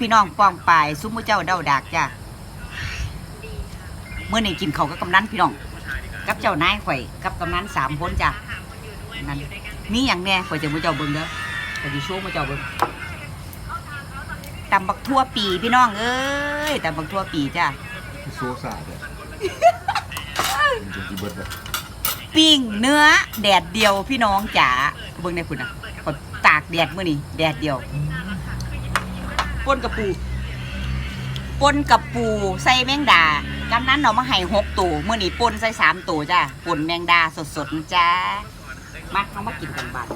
วัสดีพี่น้องปองปายซุ้มมือเจ้าเด้าดากจ้ะเมื่อนี้กินเขาวกับกำนันพี่น้อง กับเจ้านายข่อยกับกำนันสามคนจ้ะนั่นมีอย่างแน่ข่อยจะมือเจ้าเบิ่งเด้อข่อยจะโชว์มือเจ้าเบิ่งตำบักทั่วปีพี่น้องเอ้ยตำบักทั่วปีจ้ะโซซาเด้อมันจะกินเบิดแบบปิ้งเนื้อแดดเดียวพี่น้องจ๋าเบิ่งในคุณนะข่อยตากแดดมื้อนี้แดดเดียว ป่นกับปูป่นกับปูใส่แมงดากำนั้นเอามาให้หกตัวมื้อนี้ป่นใส่สามตัวจ้ะป่นแมงดาสดๆนะจ้ามาเอามากินกันบ้าน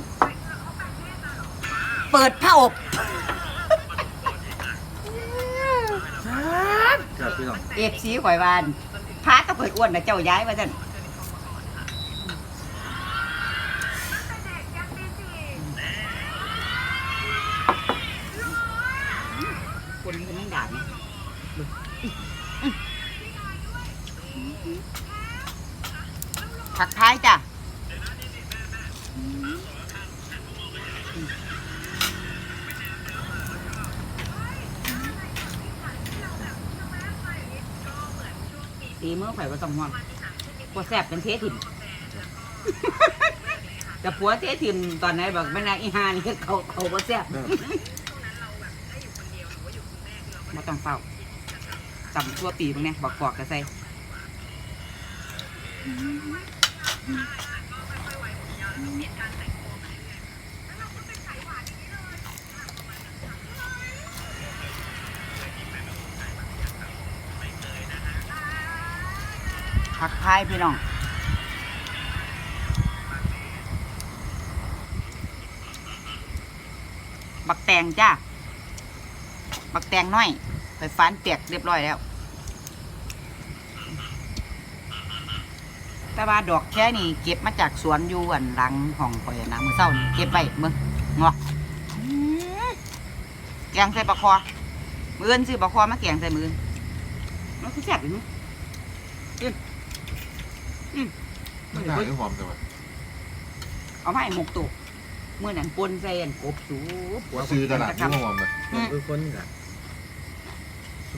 เปิดผ้าอบครับพี่น้องเอฟซีข่อยวานพาตะเปิดอ้วนนะเจ้าย้ายมาท่านคนมันนั่งด่าไหมผักท้ายจ้ะ ตีมือไข่ว่าต้องห่วงปวดแสบเป็นเทถิ่ม แต่ผัวเทถิ่มตอนไหนบอกไม่นายอีหานี่เขาเขาปวดแสบมาต้องเฝ้าจำทั่วปีมึงเนี่ยบอกกอกกระใส่ ผักพายพี่น้องบักแตงจ้าบักแตงน้อยไปฟันเปียกเรียบร้อยแล้วแต่ว่าดอกแค่นี่เก็บมาจากสวนอยู่อันหลังห้องข่อยนะมือเศร้านี่เก็บไว้มึงงอกแกงใส่ปลาคอมืออื่นซื้อปลาคอมาแกงใส่มืออื่นมันคือแซ่บอยู่ มั้งไม่ได้หอมแต่ว่าเอามาให้หมกตุกเมื่อนั้นปนใส่อันกบสูบซื้อตลาดที่หอมเลยอืมคือคนนี่แหละ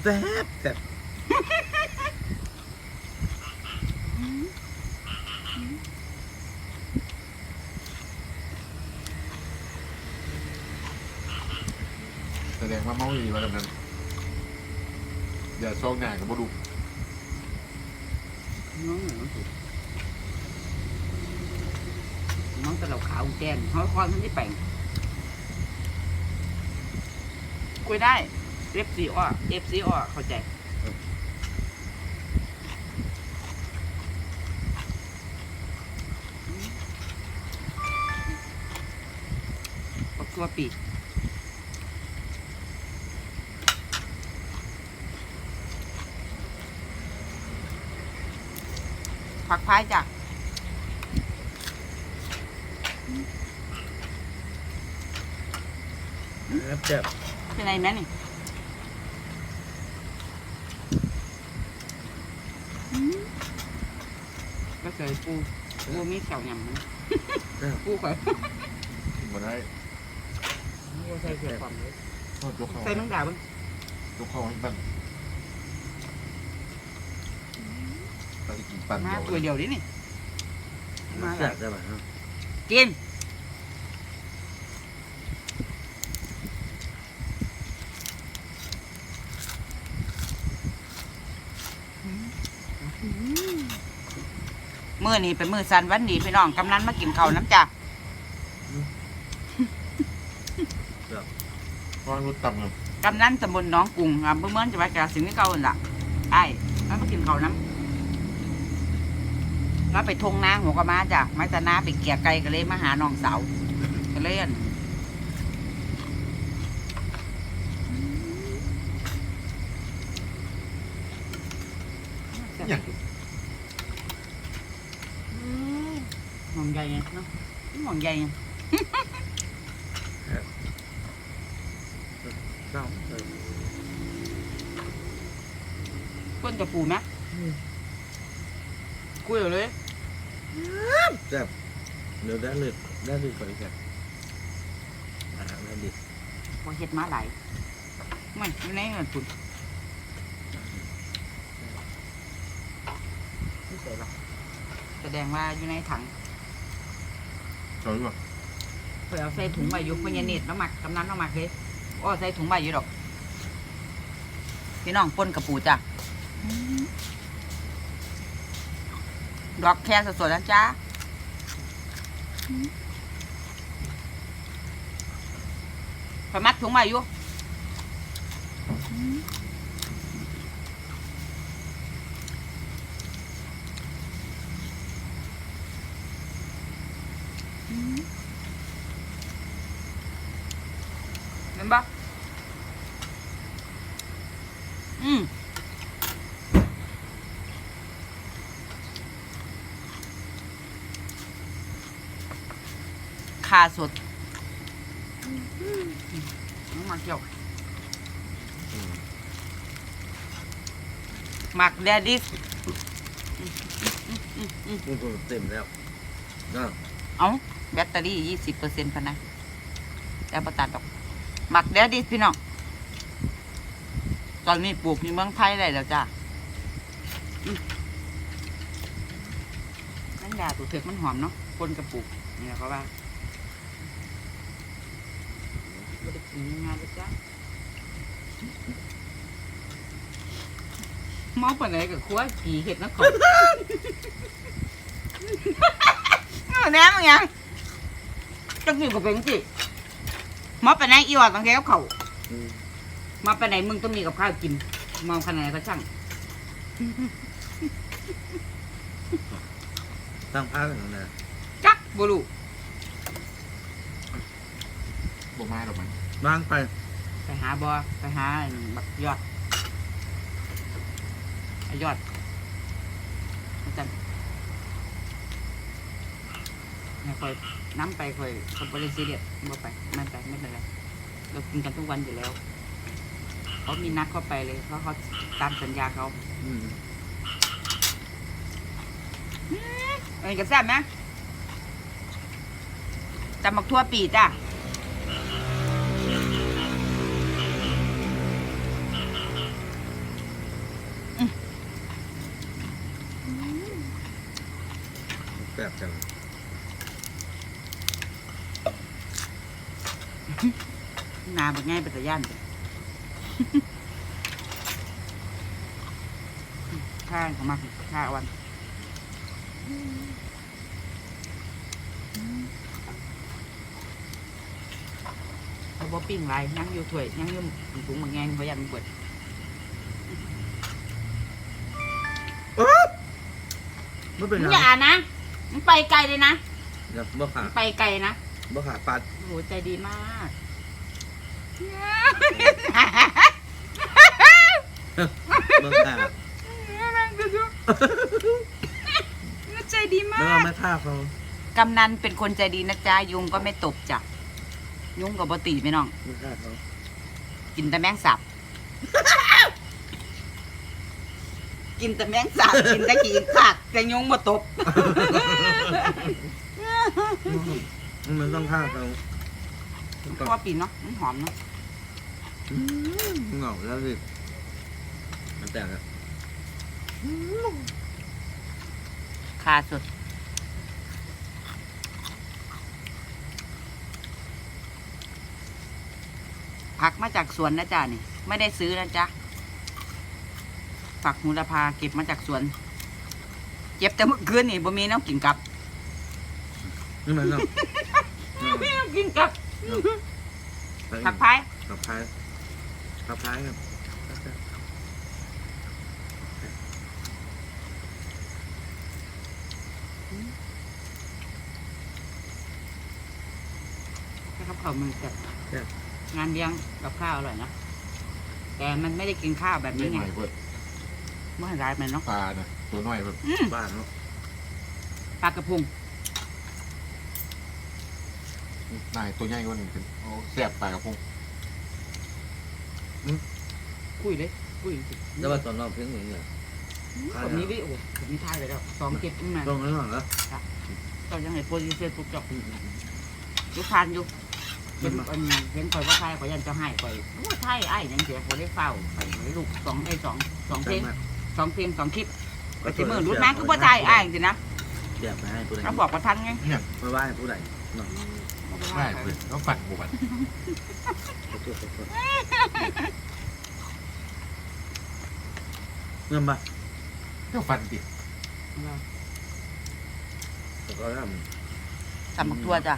แซ่บแซ่บแสดงว่าเมาดีมาแบบนั้นอย่าซองหน้ากับบ่ดูน้องเหนือสุดน้อง ตะเหลาขาวแกนเขาคอยมันที่แป่งคุยได้เอฟซีอ้อเอฟซีอ้อเข้าใจปกตัวปีผักพายจ้ะ แซ่บแซ่บเป็นไรนะนี่ก็เคยปูปูมีเสาหยำนะปูข่อยกินมาได้ใส่เสือความเลยทอดยกเข้าใส่แมงดาบ้างยกเข้าให้ปั้นเราจะกินปั้นมาเดียวตัวเดียวดินี่มาแซ่บได้ป่ะครับ กิน มือนี้เป็นมือสันวันดีพี่น้องกำนันมากินข้าวน้ำจ้ะวางรถต่ำเลยกำนันตำบลหน้องกรุงอำเภอเมืองจังหวัดกาฬสินธุ์คือเก่าหั่นล่ะไอ้แล้วมากินข้าวน้ำ แล้วไปทงนาหัวกะมาจ้ะไม้ตะนาไปเกี่ยไก่ก็เลยมาหาน้องสาวก็เลยอั่นหมองใหญ่ไงเนาะหมองใหญ่ไงเจ้าเออก้นกระปูไหมกุ้ยเอาเลย แซ่บเดี๋ยวได้เลยได้เลยก่อนแซ่บอาหารได้ดีพอเห็ดมาหลายไม่อยู่ในเงินคุณไม่ใส่หรอกแสดงว่าอยู่ในถังสวยป่ะเผื่อเอาใส่ถุงใบยุกพญาเนตรแล้วหมักกำนันแล้วหมักเลยโอ้ใส่ถุงใบอยู่ดอก พี่น้องปนกระปูจ้ะดอกแครสดๆนะจ๊ะ ไปมัดถุงใบอยู่เห็นปะอืมขาสดน้ำหมักเกี่ยวหมักแดดิสมึงเต็มแล้วนะเอาแบตเตอรี่ยี่สิบเปอร์เซ็นต์พะนะแต่ประตัดดอก หมักแดดิสพี่น้องตอนนี้ปลูกในเมืองไทยได้แล้วจ้ะนั่นยาตัวเถือกมันหอมเนาะคนกระปุกนี่เขาว่า ไม่ได้กินง่ายๆเลยจ้ะเมาปานไหนกับขั้วขี่เห็ดนะขอเอาแหนมมึงยังจังสิก็เป็นสิเมาปานไหนอีหว่าต้องแก้วเขาอืมมาไปไหนมึงต้องมีกับข้าวกินมองขนาดไหนก็ช่างตั้งผ้ากันนะจักบุรุบ่มาหรอกมัน บ้างไป ไปหาบอไปหาอันบักยอดไอยอดอาจารย์เนี่ยคอยน้ำไปคอยคนบริสุทธิ์บ่ไปไม่ไปไม่เป็นไรเรากินกันทุกวันอยู่แล้วเขามีนัดเข้าไปเลยเพราะเขาตามสัญญาเขาอืมเอ้ยกระแซ่บไหมจำบักทั่วปีจ้ะาบักง่ายเป็นตะย่านจ้ะข้างของมาข้าวันเขาบอกปิ้งไรยังอยู่ถ้วยยังอยู่ถุงบางแงงเขายันเบิดไม่เป็นมึงไรอย่านะมึงไปไกลเลยนะ เดี๋ยวบ่ขามึงไปไกลนะบ่ขาปัดโอ้โหใจดีมาก บ่ขาใจดีมาแล้วเรากไม่ฆ่าเขากำนันเป็นคนใจดีนะจ๊ะยุงก็ไม่ตบจ้ะยุงกับบตีไม่น้องไม่ฆ่าเขากินแต่แมงสับ กินแต่แมงสับกินแต่ขี้ขาดแต่ยุงมาตบ มันต้องฆ่าเขา เพราะว่าปีนเนาะมันหอมเนาะอืมเหงาแล้วสิมันแต่ละคาสุดผักมาจากสวนนะจ๊ะนี่ ไม่ได้ซื้อนะจ๊ะผักหูระพาเก็บมาจากสวน เก็บแต่เมื่อคืนนี่บ่มีน้ำกินกับ นี่มันต้องไม่น้ำกินกับ ผัผักกพายผักพายผักพายครับให้กับข้าวมันแบบแซ่บงานเลี้ยงกับข้าวอร่อยนะแต่มันไม่ได้กินข้าวแบบเล่นี้นหไงน่อยเพิ่นเมื่อร้ายมันเนาะปลาน่ะตัวน้อยเพิ่นอืมบ้านเนาะปลากระพง นายตัวใหญ่กว่านี้เป็นโอ้แซ่บปลากระพงคุยเลยคุยจริงแล้วว่าตอนเราเพียงอย่างเงี้ยๆแบบนี้วิโอ้แบบนี้ท่ายเลยแล้วสองเก็บขึ้นมาตรงนั้นหรอก็ยังไงโปรดิวเซอร์ปุ๊บจบลูกทานอยู่เห็นอันเห็นข่อยว่าไทยข่อยยันเจะให้ข่อยโอ้ไทยไอ้ยังเสียข่อยได้เฝ้าข่อยได้ลูกสองไอ้สองสองเพลงสองเพลงสองคลิปข่อยสิมือรุดมาคือว่าไทยไอ้สินะเสียบไปให้ผู้ใดเขาบอกว่าทันไงเนี่ยไม่ว่าให้ผู้ใดเนาะ ได้เพื่อนก็ฝันบวชขอโทษขอโทษเงินปะก็ฝันติแต่ก็ทสำบักทัวจ้ะ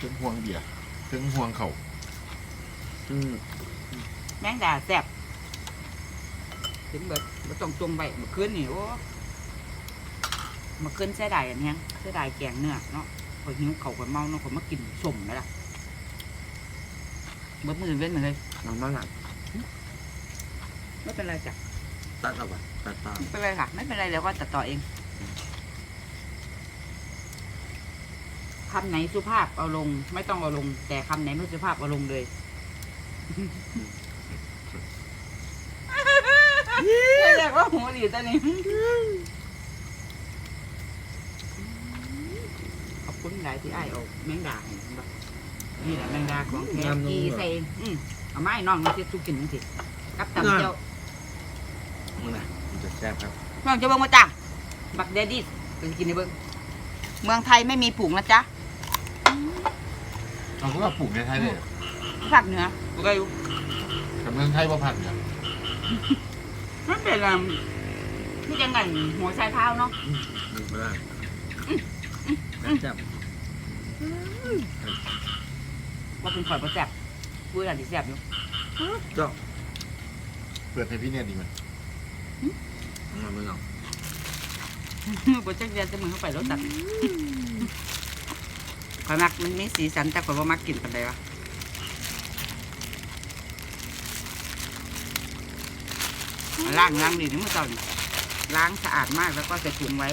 ถึงห่วงเบียร์ถึงห่วงเขาำอืมแมงดาแซ่บถึงเบิดบ่ต้องจงใบเมื่อคืนนี่โอ้เมื่อคืนเสียดายอันเนี้ยเสียดายแกงเนื้อเนาะข่อยหิวเขาวข่อยเมาเนาะข่อยมากินสมไหมล่ะเบิดมือเว้นเลยน้องบ้านหลังไม่เป็นไรจ้ะตัดเอาไปตัดตามไม่เป็นไรค่ะ ไม่เป็นไรเดี๋ยวก็ตัดต่อเองคำไหนสุภาพเอาลง ไม่ต้องเอาลง แต่คำไหนไม่สุภาพเอาลงเลยเรียกว่าหูดีตอนนี้ ขอบคุณหลายที่ไอ้ายเอาแมงดาให้ผมบอกนี่แหละแมงดาของแท้กีใส่เองอืมเอาไม้น้องมาเช็ดทุกกินจังสิกับตำเจ้ามึงนะมันจะแซ่บครับน้องจะเบิ่งมาจ้ะบักเดดดี้ไปกินในเบิ่งเมืองไทยไม่มีปลูกนะจ๊ะเราก็ว่าปลูกในไทยเลยภาคเหนือปลูกอะไรอยู่กับเมืองไทยว่าพันเนี่ยมันเป็นอะไรที่จังไงหัวชายเท้าเนาะ มึงไม่ได้แซ่บ ว่าเป็นข่อยประแซบพูอะไรที่แซบอยู่เจ้าเปิดให้พี่เนี่ยดีไหมมันไม่เอาบ่จักเรียนจะมึงเข้าไปรถตัดข่อยมักมันมีสีสันแต่ข่อยบ่มักกินปานใดวะล้างล้างดีนี่มื่อตอนล้างสะอาดมากแล้วก็ใส่ถุงไว้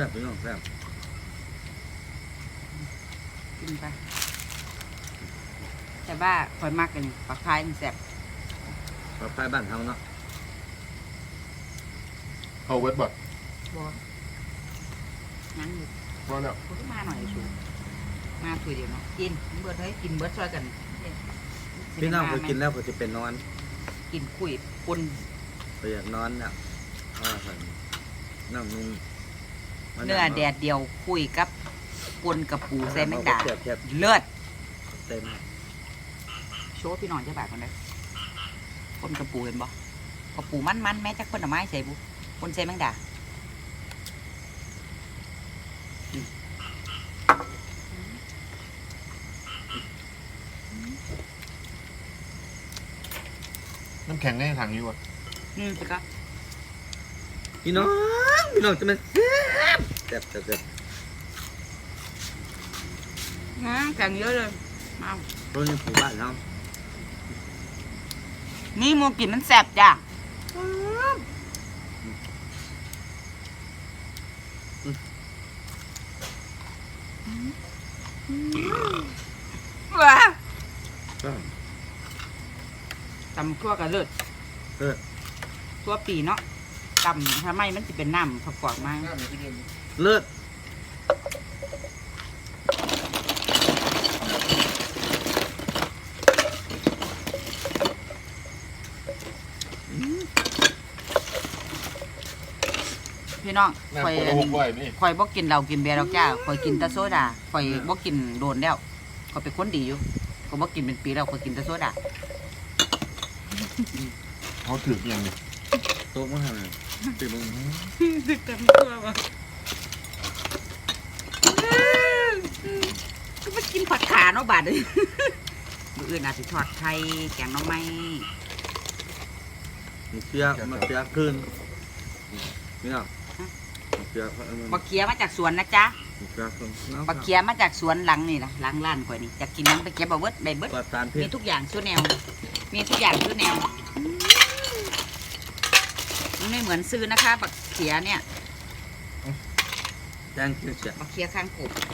ซ่บพี่น้องแซ่บกินไป แต่ว่าข่อยมักกันนี่ปลาคายมันแซ่บปลาพายบ้านเฮาเนาะเขาเวทบอดบ่งั้นอยู่พอแล้วพูดมาหน่อยชูมาถุยเดียวเนาะกินเบิดเฮ้ยกินเบิดช่วยกันพี่น้องเคยกินแล้วก็จะเป็นนอนกินคุยปนไปอยากนอนเนี่ยเอาละครับน้ำนุ่ม เนื้อแดดเดียวคุยกับปนกับปูใส่แมงดาแซ่บแซ่บเลือดเต็มโชว์พี่น้องจะบาดกันเลยปนกับปูเห็นบ่พอปูมันมันๆแม่จักคนเอาไม้ใส่บุปนใส่แมงดาน้ำแข็งในถังอยู่อะอืมแต่ก็พี่น้องพี่น้องจะมันแซ่บ แซ่บแซ่บแซ่บนะแข่งเยอะเลยเอาตัวนี้ผูบ้านเฮานี่หมูกินมันแซ่บจ้ะว้าก็ตำทั่วกับเลือดเออทั่วปีเนาะ ตำทำไมมันจะเป็นน้ำผักกวาดมาเลิศพี่น้องน้ำข่อยโคละหกร้อยนี่ข่อยบ่กินเหล้ากินเบียร์ดอกจ้าข่อยกินแต่โซดาข่อยบ่กินโดนแล้วข่อยเป็นคนดีอยู่ข่อยบ่กินเป็นปีแล้วข่อยกินแต่โซดาเขาถือเพียงนี่โต๊ะมันทำไง ตีมึงสึกกันตัวบ่ก็มากินผัดขาเนาะบาดเลยมื้ออื่นอาจสิทอดไข่แกงหน่อไม้มันเสียมันเสียคืนพี่น้องมันเสียเออมันบักเขียมาจากสวนนะจ๊ะมันเสียคืนน้องบักเขียมาจากสวนหลังนี่ล่ะหลังร้านข่อยนี่จะกินหยังไปเก็บเอาเบิดได้เบิดปลอดสารพิมีษทุกอย่างทุกแนว มีทุกอย่างทุกแนวมัน ไม่เหมือนซื้อนะคะบักเขียเนี่ยแจ้งเสียบักเขียข้างกบกิ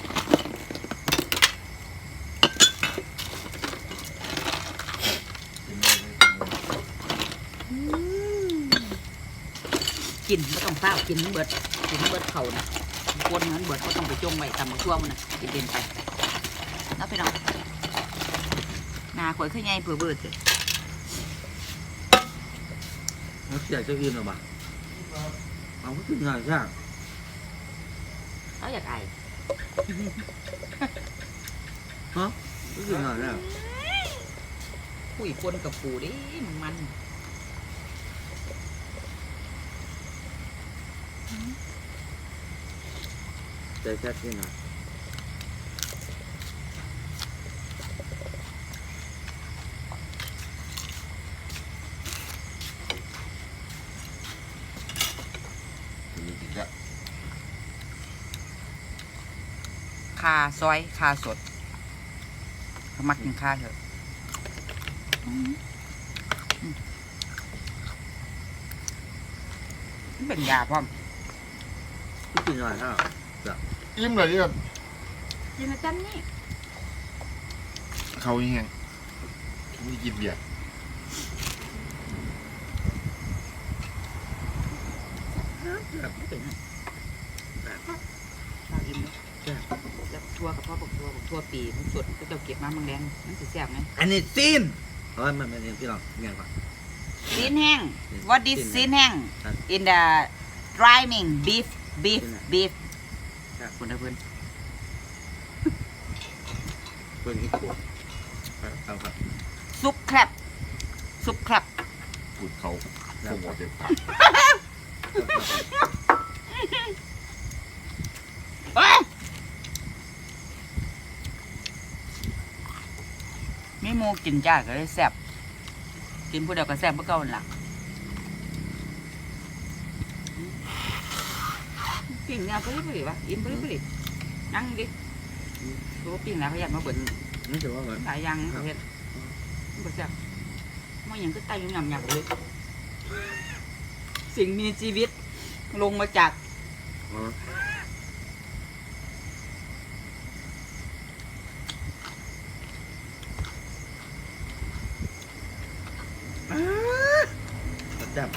นได้เลยกินไม่ต้องเฝ้ากินมันเบิดกินมันเบิดเขานะคนนั้นเบิดก็ต้องไปจงไว้ตามมาช่วงมันนะกินเด่นไปแล้วไปน้องหนาข่อยขึ้นไงเผื่อเบิดเลย มันเสียจะอื่นหรอปะเอาก็คือง่ายช่างเขาอยากไอฮะก็คือง่ายช่างคุยคนกับปูดิมันใจแค่ที่ไหน มีกินละ คาซอยคาสดเขามักกินคาเถอะอืมอืมมันเป็นยาพร้อมก็คือง่ายช่างอิ่มเลยที่แบบกินอาจารย์นี่เขาแห้งมีกินเบียร์แบบไม่เป็น เราอิ่มเลยจะทั่ว กับพ่อบอกทั่วบอกทั่วปีมันสดก็จะเก็บมาเมืองแดงมันสิแซ่บไงอันนี้ซีนเฮ้ยมันเป็นพี่น้องเงี้ยป่ะซีนแห้ง what is ซีนแห้ง ครับ in the drying beef beef ซีนแห้ง beef ครับคุณนะเพื่อนเพื่อนที่ขวดเอาครับซุปแครบซุปแครบพูดเขาคงหมดเต็มปากเอ้ย มีหมูกินจ้าก็เลยแซ่บกินผู้เดียวก็แซ่บเมื่อเก่าหั่นล่ะปิ้งเนี่ยไปเลยปะอิ่มไปเลยไปเลยนั่งดิตัวปิ้งแล้วเขาอยากมาเบิดนี่ถือว่าเหมือนหลายอย่างประเภทมันก็แซ่บมันยังก็ไตยังหยำๆเลย สิ่งมีชีวิตลงมาจาก จับ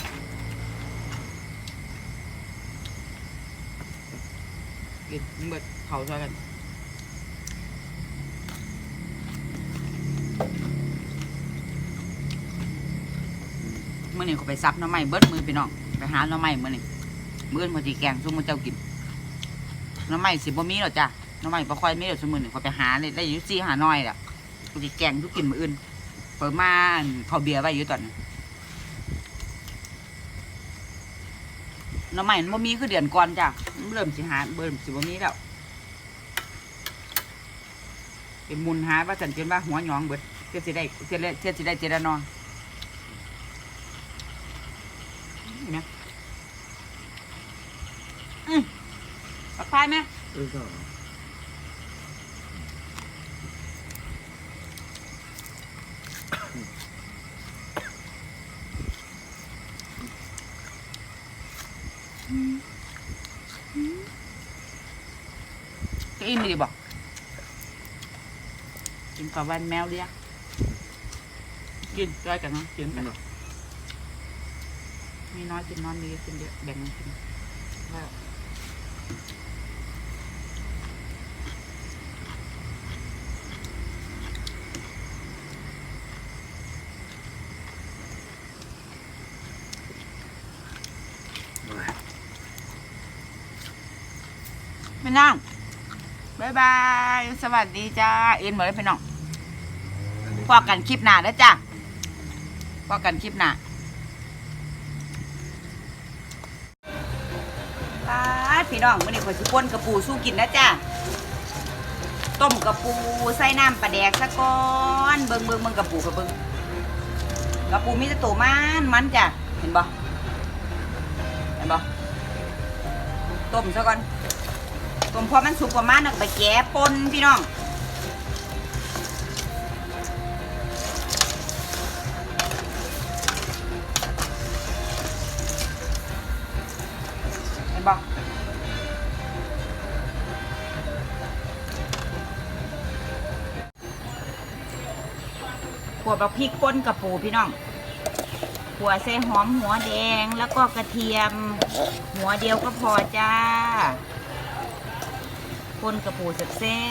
กินเบิดเขาซอยกันเมื่อนี้เขาไปซับน้ำไม้เบิดมือพี่น้องไปหาหน้ำไม้เมื่อนี้มื้อนี้พอดีแกงซุ่มมาเจ้ากินน้ำไม้สิบ่มีหรอจ้ะน้ำไม้บ่ค่อยมีหรอกซุมื้อนี้เขาไปหาเลยได้อยู่ซี่หาน้อยแหละพอดีแกงทุกกินมื้ออื่นเปิดมานเขาเบียร์ไว้อยู่ตอนนี้ น้ำไม้มันบ่มีคือเดือนก่อนจ้ะมันเริ่มสิหาเบิ่มสิบ่มีแล้วเป็นมุนหาว่าสันจนว่าหัวหยองเบิดเพื่อสิได้เพื่อสิดเพื่อสิได้เจรนอนเห็นไหมอืมปลอดภัยไหมเออก็ จะอิ่มดีบอก กินกับวันแมวเรียกกินด้วยกันเนาะกินกันมีน้อยกินน้อยมีเยอะกินเยอะแบ่งกันกินแล้วพี่น้องบายบาย สวัสดีจ้า เอ็นหมดเลยพี่น้อง พอกันคลิปหน้าแล้จ้าพอกันคลิปหน้าป้าดพี่น้องมื่อนี้ขอยสิป่นกระปูสู้กินนะจ้าต้มกระปูใส่น้ำปลาแดกซะก่อนเบิงเบิงเบิงกระปูกับเบิ่งกระปูมีแต่ตัวมันมันจ้ะเห็นบ่เห็นบ่ต้มซะก่อนต้มพอมันสุกประมาณนึงไปแกะปนพี่น้อง ห็นบอกขวดบักพริกป่นกับปูพี่น้องขัวใส่หอมหัวแดงแล้วก็กระเทียม หัวเดียวก็พอจ้าคนกระปูแซ่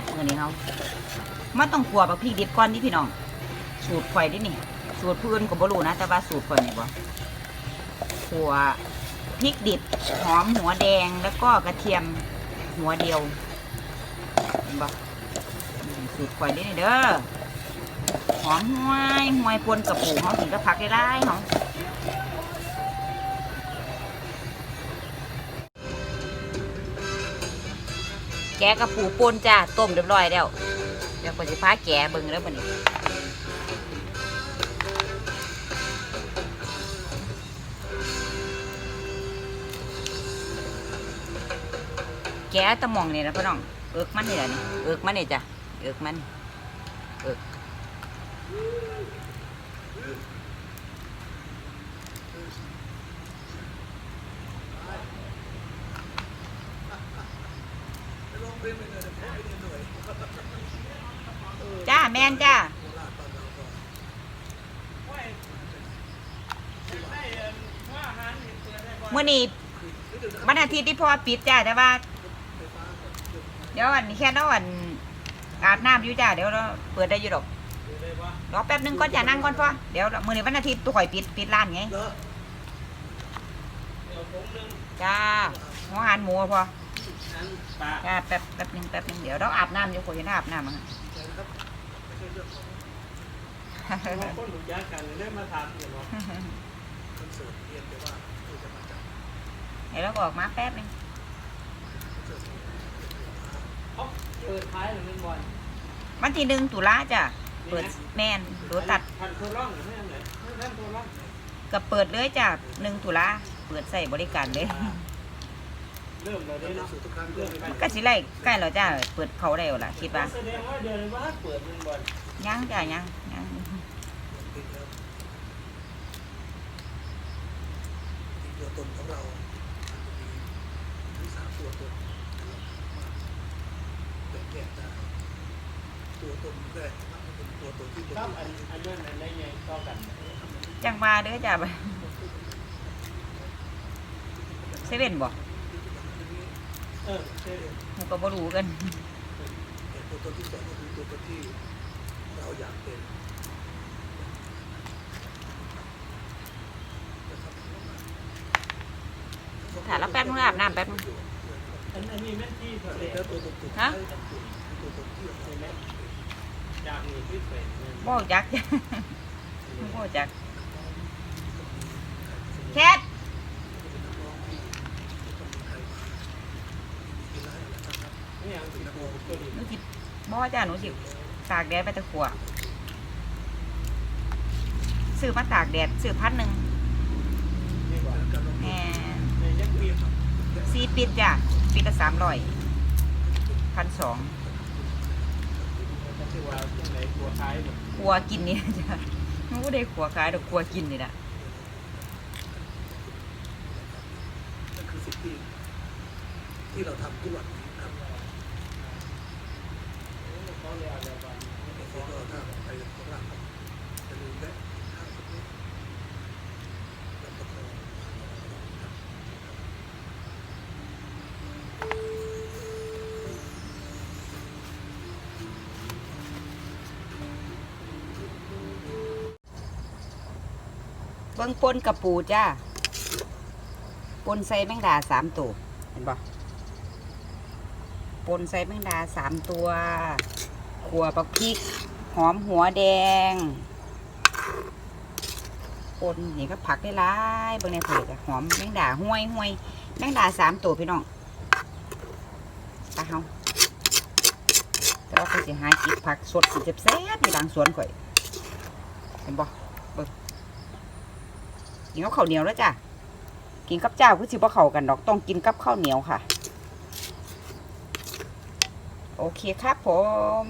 บๆเมื่อนี้เขามาต้องขวบักพริกดิบก่อนนี่พี่น้อง สูตรข่อยดินี่ สูตรเพื่อนก็บ่รู้นะ แต่ว่าสูตรข่อยนี่บ่ขัว พริกดิบหอมหัวแดงแล้วก็กระเทียมหัวเดียวบอืมสูตรข่อยเดินี่เด้อหอมห้วยห้วยปนกับปูเขาถึงจะพักได้ได้เขาแกกับปูปนจ้าต้มเรียบร้อยแล้วเดี๋ยวก็จะพาแกเบิ่งแล้วบัดนี้ แกะตะหมองเนี่ยนะพี่น้องเอิกมันนี่แหละนี่เอิกมันนี่จ้ะเอิกมันเอิกจ้าแมนจ้าเมื่อนี้วันอาทิตย์ที่พ่อปิดจ้าแต่ว่า ดี๋ยวอันแค่นอนอาบน้ำอยู่จ้าเดี๋ยวเราเปิดได้อยู่ดอกรอแป๊บนึงก่อนจะนั่งก่อนพ่อเดี๋ยวมื่อนี้วันอาทิตย์ตัวข่อยปิดปิดร้านไงจ้าหัวหันหมูอะพ่อจ้าแป๊บแป๊บนึงแป๊บนึงเดี๋ยวเราอาบน้ำอยู่ข่อยจะอาบน้ำมั้งคนหนุยากันได้มาทำอยู่เนาะเดี๋ยวเราก็ออกมาแป๊บนึง เขาเปิดท้ายหรือเป็นบอลวันที่หนึ่งตุลาจ้ะเปิดแม่นรถตัดพันตัวร่องหรือไม่อันไหนไม่ท่านตัวร่องก็เปิดเลยจ้ะหนึ่งตุลาเปิดใส่บริการเลยเริ่มเลยได้เนาะเริ่มไปก็สิไล่ใกล้แล้วจ้ะเปิดเขาได้แล้วล่ะคิดว่าแสดงว่าเดือนว่าเปิดเป็นบอลยังจ้ะยังยัง ตัวตนของเรามีสามตัวตนแบ่งแยกได้ ตัวนแรกเป็นตัวตนที่เป็นครับอันอันนั้นได้ไงต่อกันจังมาเด้อจ้ะไปเซเว่นบ่เออใช่หมูก็บ่รู้กันตัวตนที่สองก็คือตัวตนที่เราอยากเป็นถ่ายแล้วแป๊บนึงอาบน้ำแป๊บนึงอันนี้แม่ที่แสดงแล้วตัวตนสุดฮะ จากนี้ที่เป็นบ่จักจ้ะบ่จักแคทนี่ยังถึงตัวตัวนี้หนูสิบ่จ้ะหนูสิตากแดดไปตะขัวซื้อมาตากแดดซื้อพันหนึ่งนี่บอลแหม่ในยังปีซีปิดจ้ะปิดละสามร้อยพันสองก็ คือว่าตรงไหนตัวท้ายเนี่ยครัวกินนี่จ้ะไม่ได้ขัวขายดอกขัวกินนี่แหละนั่นคือสิ่งที่ที่เราทำทุกวัน เบิ่งปนกระปูจ้าปนใส่แมงดาสามตัวเห็นบ่ปนใส่แมงดาสามตัวขัวปักพริก หอมหัวแดงปนนี่ก็ผักได้หลายเบิ่งในเพจอะหอมแมงดาห้วยห้วยแมงดาสามตัวพี่น้องตาเฮาแต่ว่าเขาสิหากินผักสดสิแซ่บๆอยู่หลังสวนข่อยเห็นบ่ กินกับข้าวเหนียวแล้วจ้ะกินกับเจ้าคือสิบ่เข้ากันดอกต้องกินกับข้าวเหนียวค่ะ โอเคครับผม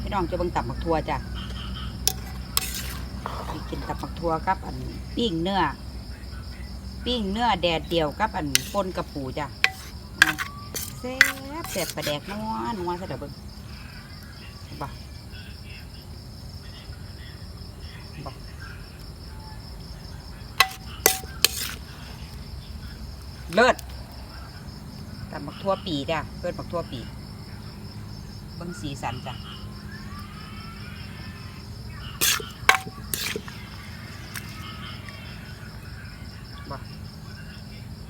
พี่น้องจะเบิ่งตับหมักทัวจ้ะกินตับหมักทัวกับอันปิ้งเนื้อปิ้งเนื้อแดดเดียวกับอันปนกระปูจ้ะเอาแซ่บแซ่บประแดกนัวนัวซะเดี๋ยวเบิ่งเห็นปะ เลิศตำบัก ทั่วปีจ้ะเพื่อนบักทั่วปีเบิ้งสีสันจ้ะบ่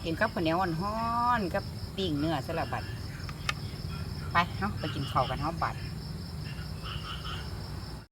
กินกับข้าวเหนียวอ่อนๆกับปิ้งเนื้อสลับบัดไปเนาะไปกินข้าวกันเนาะบัด